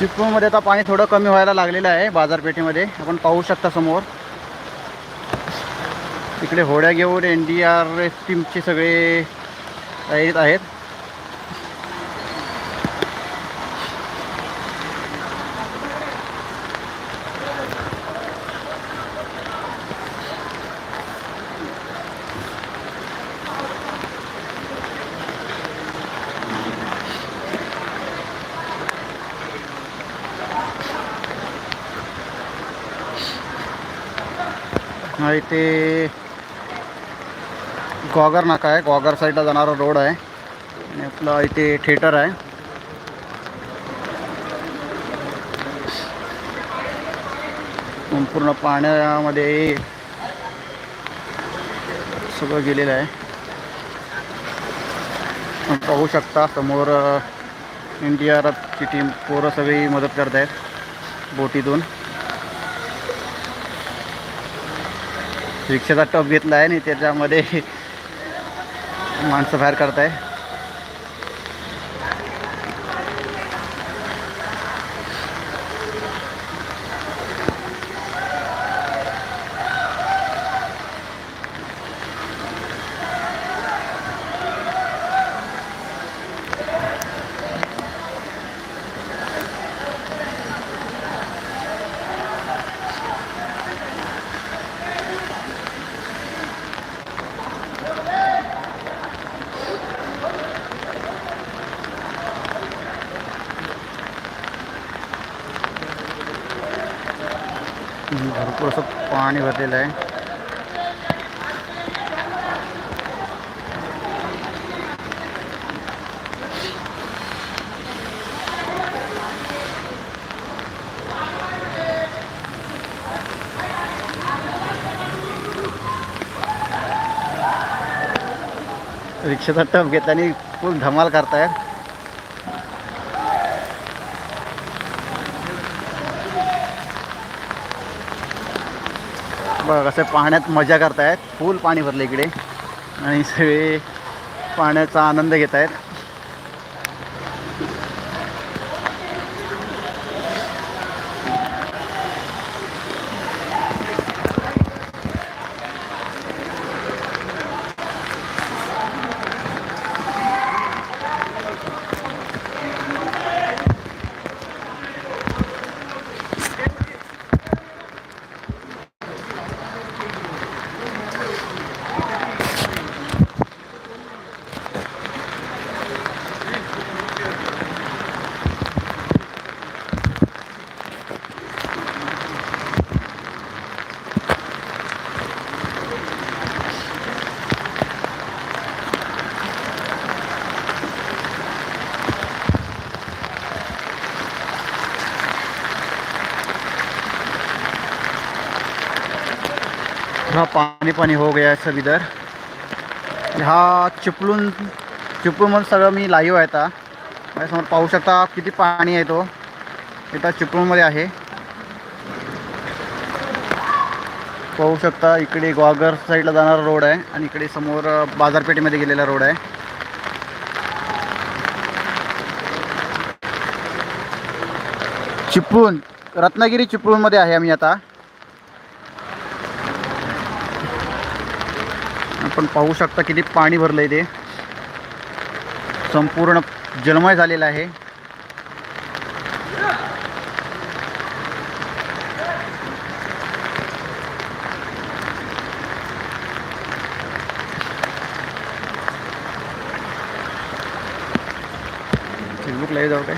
चिपळूणमध्ये आता पाणी थोडं कमी व्हायला लागलेलं आहे बाजारपेठेमध्ये. आपण पाहू शकता समोर. इकडे होड्या घेऊन एन डी आर एफ टीमचे सगळे तयारीत आहेत. हा इथे ग्वागर नाका आहे. ग्वागर साईडला जाणारा रोड आहे. आणि आपला इथे थिएटर आहे. संपूर्ण पाण्यामध्ये सगळं गेलेलं आहे. पाहू शकता समोर एन डी आर एफची टीम पोरं सगळी मदत करत आहेत बोटीतून. रिक्षाचा टॉप घेतला आहे आणि त्याच्यामध्ये माणसं बाहेर करताय भरपूर असं पाणी भरलेलं आहे. रिक्षाचा टप घेताना फुल धमाल करतायत. कसं पाण्यात मजा करतायत. फुल पाणी भरलं इकडे. आणि सगळे पाण्याचा आनंद घेत आहेत थोडा पाणी पाणी हो गया है सब इधर। हा चिपळूण चिपळूणमध्ये सगळं मी लाईव्ह आहे आता। माझ्यासमोर पाहू शकता किती पाणी आहे तो। इथं चिपळूणमध्ये आहे। पाहू शकता इकडे ग्वागर साईडला जाणारा रोड आहे आणि इकडे समोर बाजारपेठेमध्ये गेलेला रोड आहे। चिपळूण रत्नागिरी चिपळूणमध्ये आहे आम्ही आता। आपण पाहू शकता किती पाणी भरलं आहे ते. संपूर्ण जलमय झालेलं आहे. फेसबुकला जाऊ काय.